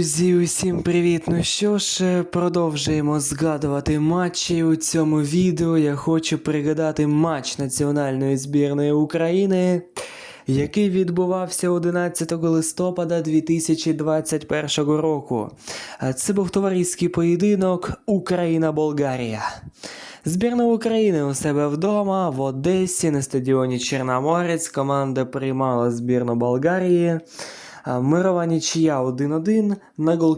Друзі, усім привіт! Ну що ж, е, продовжуємо згадувати матчі. У цьому відео я хочу пригадати матч національної збірної України, який відбувався 11 листопада 2021 року. Це був товариський поєдинок Україна-Болгарія. Збірна України у себе вдома в Одесі на стадіоні Чорноморець команда приймала збірну Болгарії. Мирова нічия 1-1 на гол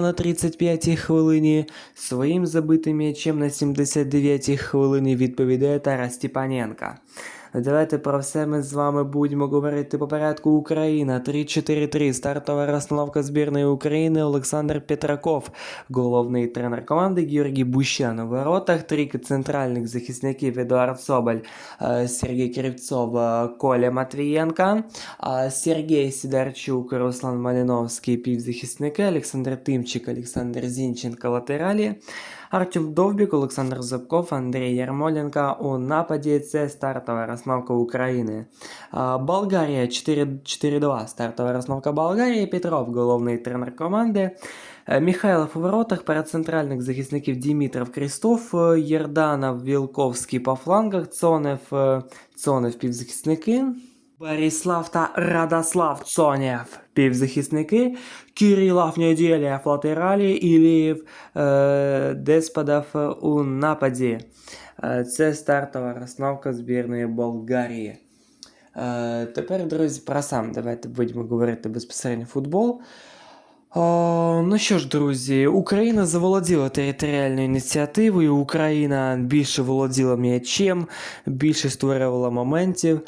на 35-й хвилині. Своїм забитим м'ячем на 79-й хвилині відповідає Тарас Степаненка. Давайте про все ми з вами будемо говорити по порядку Україна. 3-4-3. Стартова розстановка збірної України Олександр Петраков. Головний тренер команди Георгій Бущан у воротах. Трійки центральних захисників Едуард Соболь, е, Сергій Кривцов, е, Коля Матвієнка, Сергій Сідарчук, Руслан Маліновський, півзахисники, Олександр Тимчик, Олександр Зінченко, латералі. Артем Довбік, Олександр Зубков, Андрій Ярмоленко у нападі. Це стартова розновка України. Украины. Болгария 4-4-2. стартовая расстановка Болгарії. Петров, головний тренер команди. Е, Михайлов у воротах, перед центральних захисників Дімітров Крістов, Єрданов, Вілковський по флангах, Цонев, е, Цонев півзахисники. Борислав та Радослав Цонєв півзахисники, Кирилов Недєлєв латералі, Ілієв е, Деспадов е, у нападі. Е, це стартова розновка збірної Болгарії. Е, тепер, друзі, про сам давайте будемо говорити безпосередньо футбол. О, ну що ж, друзі, Україна заволоділа територіальною ініціативою. Україна більше володіла м'ячем, більше створювала моментів.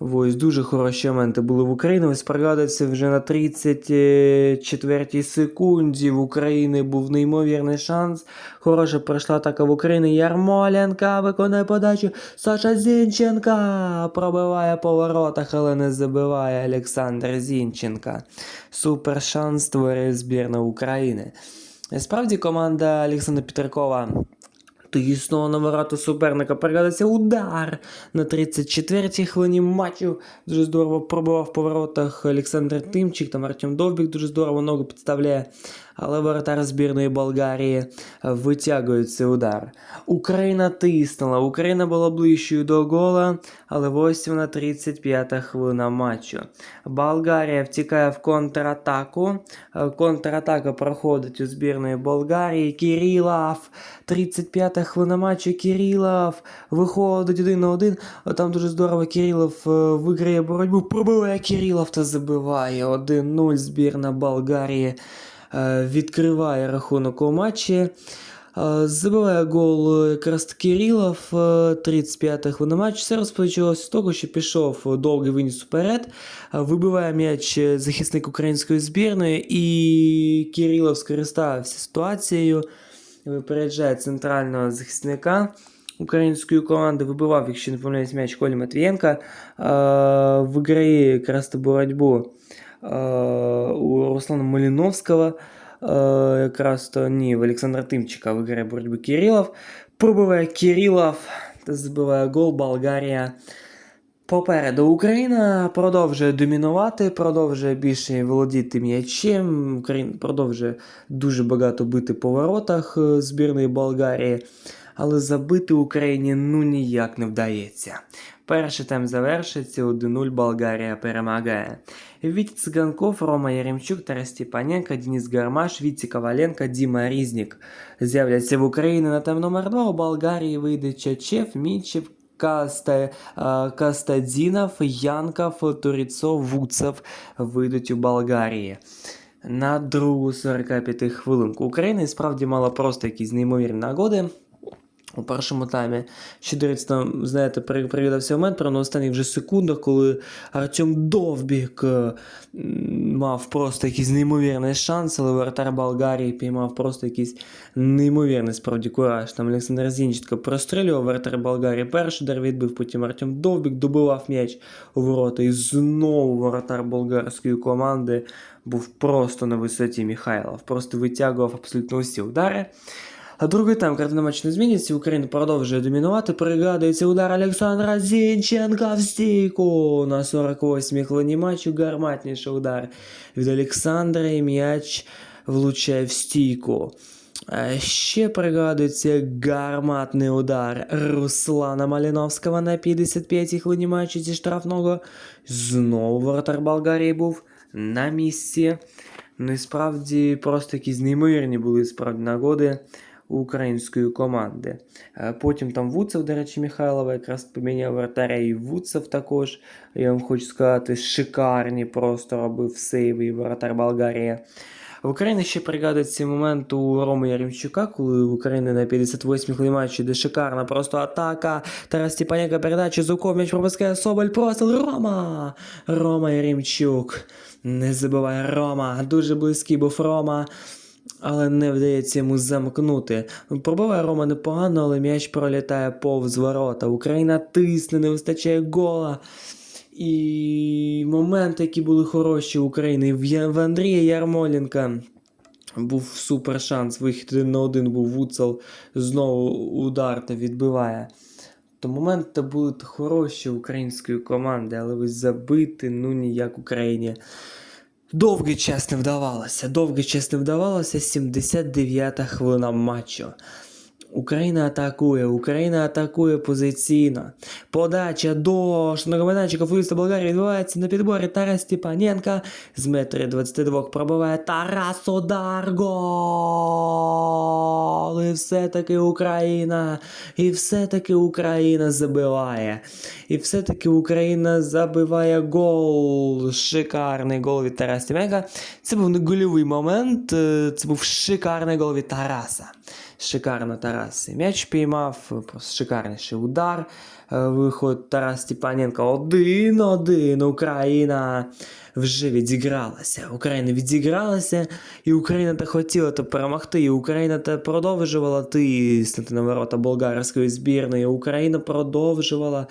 Ось дуже хороші моменти були в Україні. Ось пригадується вже на 34-й секунді в Україні був неймовірний шанс. Хороша пройшла атака в Україні. Ярмоленка виконує подачу. Саша Зінченка пробиває по воротах, але не забиває Олександр Зінченка. Супер шанс створює збірна України. Справді команда Олександра Петракова Тиснула на ворота суперника, перегадається удар на 34-й хвилині матчу. Дуже здорово пробував в поворотах Олександр Тимчик, там Артем Довбік дуже здорово ногу підставляє. Але воротар збірної Болгарії витягує цей удар. Україна тиснула, Україна була ближчою до гола, але ось вона 35-та хвилина матчу. Болгарія втікає в контратаку. Е, Контратака проходить у збірної Болгарії. Кирилов, 35-та хвилина матчу. Кирилов виходить один на один. А Там дуже здорово Кирилов е, виграє боротьбу. Пробиває Кирилов та забиває 1-0 збірна Болгарії е, Відкриває рахунок у матчі. Е, Забиває гол е, якраз Кирилов, 35-та хвилина матчу. Все розпочалося з того, що пішов довгий виніс вперед, е, вибиває м'яч е, захисник української збірної, і Кирилов скористався ситуацією, випереджає центрального захисника. Української команди вибивав, якщо не помиляюсь, м'яч Колі Матвієнка, е, виграє якраз боротьбу е, у Руслана Маліновського. Якраз то ні, в Олександра Тимчика виграє боротьбу Кирилов. Пробиває Кирилов забиває гол Болгарія. Попереду Україна продовжує домінувати, продовжує більше володіти м'ячем. Україна продовжує дуже багато бити по воротах е, збірної Болгарії, але забити Україні ну ніяк не вдається. Перший тайм завершиться 1-0 Болгарія перемагає. Вітя Циганков, Рома Яремчук, Тарас Степаненко, Денис Гармаш, Вітя Коваленко, Діма Різнік з'являться в Україні на тайм номер 2. У Болгарії вийде Чачев, Мічев, Каста, Кастадзінов, Янков, Туріцов, Вуцев вийдуть у Болгарії. На другу 45 хвилинку Україна справді мала просто якісь неймовірні нагоди. У першому таймі ще дивиться, там, знаєте, при- пригадався момент, про на останніх вже секундах, коли Артем Довбік е, мав просто якийсь неймовірний шанс, але воротар Болгарії піймав просто якийсь неймовірний справді кураж. Там Олександр Зінченко прострілював, воротар Болгарії перший удар відбив, потім Артем Довбік добивав м'яч у ворота. І знову воротар болгарської команди був просто на висоті Михайлов, просто витягував абсолютно усі удари. А другий тайм картина матчу не зміниться. Україна продовжує домінувати. Пригадується удар Олександра Зінченка в стійку на 48-й хвилині матчу. Гарматніший удар від Олександра і м'яч влучає в стійку. Е, Ще пригадується гарматний удар Руслана Маліновського на 55-й хвилині матчу зі штрафного. Знову воротар Болгарії був на місці. Ну і справді просто якісь неймовірні були справді нагоди у Української команди. Е, Потім там Вуцев, до речі, Михайлова якраз поміняв вратаря і Вуцев також. Я вам хочу сказати, шикарні просто робив сейви і воротар Болгарії. В Україні ще пригадується момент у Роми Яремчука, коли в Україні на 58-й хвилині матчі, де шикарна просто атака. Тарас Степаненко передача, Зуков, м'яч пропускає Соболь, простил Рома! Рома Яремчук. Не забуває Рома. Дуже близький був Рома. Але не вдається йому замкнути. Пробиває Рома непогано, але м'яч пролітає повз ворота. Україна тисне, не вистачає гола. І моменти, які були хороші у України. В, в Андрія Ярмоленка був супер шанс. Вихід один на один був Вуцел. Знову удар та відбиває. То моменти були хороші української команди, але ви забити ну ніяк Україні. Довгий час не вдавалося. Довгий час не вдавалося. 79-та хвилина матчу. Україна атакує, Україна атакує позиційно. Подача до шнургоминальчика футболіста Болгарії відбувається на підборі Тарас Степаненка. З метри 22 пробиває Тарас удар. Гол! І все-таки Україна. І все-таки Україна забиває. І все-таки Україна забиває гол. Шикарний гол від Тараса Степаненка. Це був не гольовий момент, це був шикарний гол від Тараса. Шикарно Тарас. М'яч піймав, просто шикарніший удар. Е, Виход Тарас Степаненко 1-1. Україна вже відігралася. Україна відігралася, і Україна та хотіла та перемогти. І Україна та продовжувала тиснути на ворота болгарської збірної. Україна продовжувала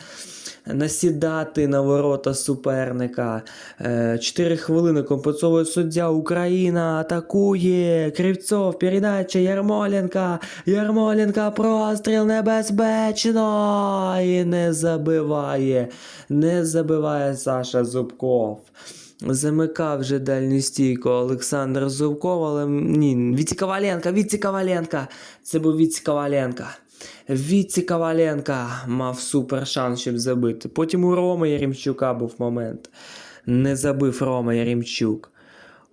насідати на ворота суперника. Е, Чотири хвилини компенсовує суддя. Україна атакує. Кривцов, передача Ярмоленка. Ярмоленка, простріл небезпечно. І не забиває. Не забиває Саша Зубков. Замикав вже дальню стійку Олександр Зубков, але ні, Віці Коваленка, Віці Коваленка. Це був Віці Коваленка. Віці Коваленка мав супер шанс, щоб забити. Потім у Роми Яремчука був момент. Не забив Рома Яремчук.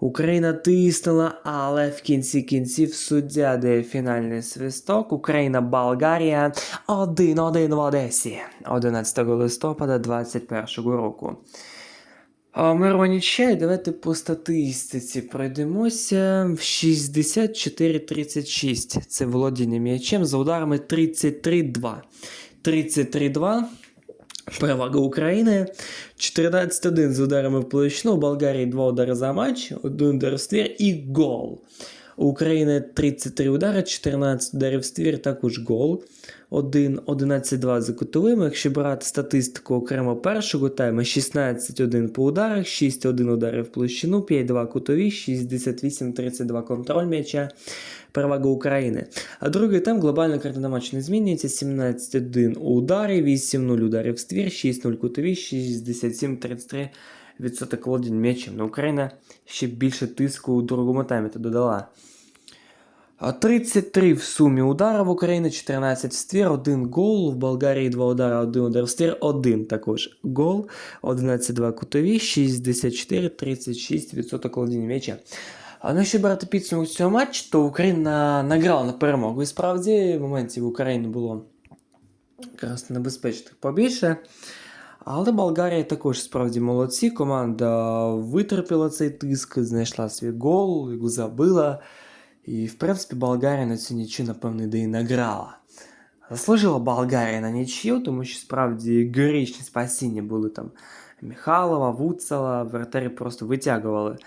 Україна тиснула, але в кінці кінців суддя дає фінальний свисток. Україна Болгарія 1-1 в Одесі 11 листопада 2021 року. А Мирова давайте по статистиці пройдемося. 64-36. Це володіння м'ячем за ударами 33-2. 33-2. Перевага України. 14-1 з ударами в площину. У Болгарії 2 удари за матч, один удар в ствір і гол. У України 33 удари, 14 ударів в ствір, також гол. 1, 11-2 за кутовими. Якщо брати статистику окремо першого тайму, 16-1 по ударах, 6-1 удари в площину, 5-2 кутові, 68-32 контроль м'яча. Перевага України. А другий тайм глобальна картина матчу не змінюється. 17-1 у ударі, 8-0 ударів в ствір, 6-0 кутові, 67-33 відсоток володінь м'ячем. Но Україна ще більше тиску у другому таймі то додала. А 33 в сумі удара в Україні, 14 в ствір, 1 гол. В Болгарії 2 удара, 1 удар в ствір, 1 також гол. 11-2 кутові, 64-36 відсоток володіння м'яча. Ну, якщо брати підсумок цього матчу, то Україна награла на перемогу. І справді моментів в Україні було якраз небезпечних побільше. Але Болгарія також справді молодці. Команда витерпіла цей тиск, знайшла свій гол, його забила. І, в принципі, Болгарія на цю нічю, напевно, де і награла. Заслужила Болгарія на нічю, тому що справді героїчні спасіння були там Михайлова, Вуцела, вратарі просто витягували.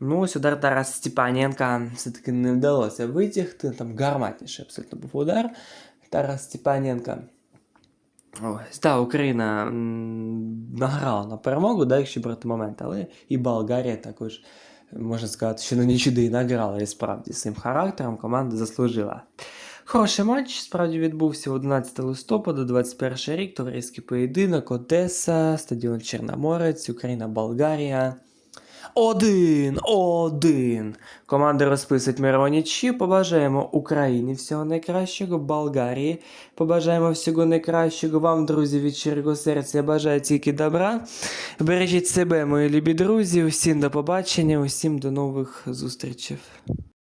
Ну, ось удар Тараса Степаненка все-таки не вдалося витягти. Там гарматніший абсолютно був удар. Тарас Степаненка. Ось, так, Україна м, награла на перемогу, да, якщо брати момент, але і Болгарія також, Можна сказати, що на нічуди і награла, і справді з цим характером команда заслужила. Хороший матч справді відбувся 11 листопада, 21 рік, товариський поєдинок, Одеса, стадіон Чорноморець, Україна, Болгарія. Один, один. Команди розписують мировничі. Побажаємо Україні всього найкращого, Болгарії. Побажаємо всього найкращого. Вам, друзі, від щирого серця я бажаю тільки добра. Бережіть себе, мої любі друзі. Усім до побачення, усім до нових зустрічей.